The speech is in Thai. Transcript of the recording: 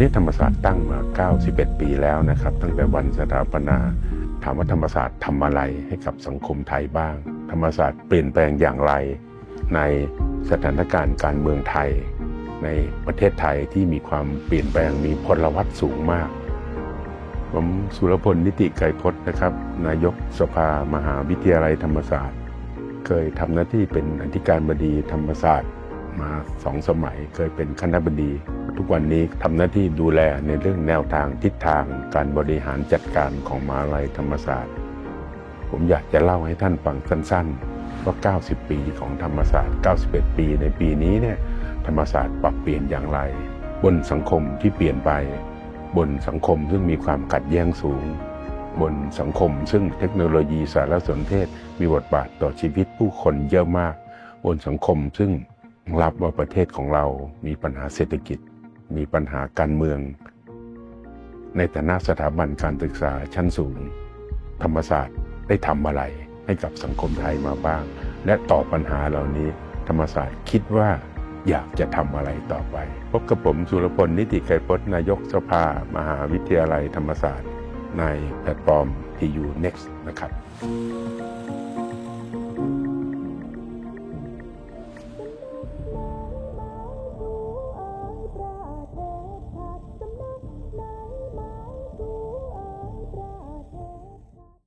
นี้ธรรมศาสตร์ตั้งมา 91 ปีแล้วนะครับ ตั้งแต่วันสถาปนา ถามว่าธรรมศาสตร์ทำอะไรให้กับสังคมไทยบ้าง ธรรมศาสตร์เปลี่ยนแปลงอย่างไร ในสถานการณ์การเมืองไทย ในประเทศไทยที่มีความเปลี่ยนแปลงมีพลวัตสูงมาก ผมสุรพลนิติไกรพจน์นะครับ นายกสภามหาวิทยาลัยธรรมศาสตร์ เคยทำหน้าที่เป็นอธิการบดีธรรมศาสตร์มาสองสมัยเคยเป็นคณะบดี ทุกวันนี้ทำหน้าที่ดูแลในเรื่องแนวทางทิศทางการบริหารจัดการของมหาลัยธรรมศาสตร์ ผมอยากจะเล่าให้ท่านฟังสั้นๆว่า 90 ปีของธรรมศาสตร์ 91 ปีในปีนี้เนี่ยธรรมศาสตร์ปรับเปลี่ยนอย่างไร บนสังคมที่เปลี่ยนไป บนสังคมซึ่งมีความขัดแย้งสูง บนสังคมซึ่งเทคโนโลยีสารสนเทศ มีบทบาทต่อชีวิตผู้คนเยอะมาก บนสังคมซึ่งรับว่าประเทศของเรามีปัญหาเศรษฐกิจ มีปัญหาการเมือง ในฐานะสถาบันการศึกษาชั้นสูง ธรรมศาสตร์ได้ทำอะไรให้กับสังคมไทยมาบ้าง และตอบปัญหาเหล่านี้ ธรรมศาสตร์คิดว่าอยากจะทำอะไรต่อไป พบกับผมสุรพลนิติไกรพจน์นายกสภา มหาวิทยาลัยธรรมศาสตร์ ในแพลตฟอร์ม TU Next นะครับ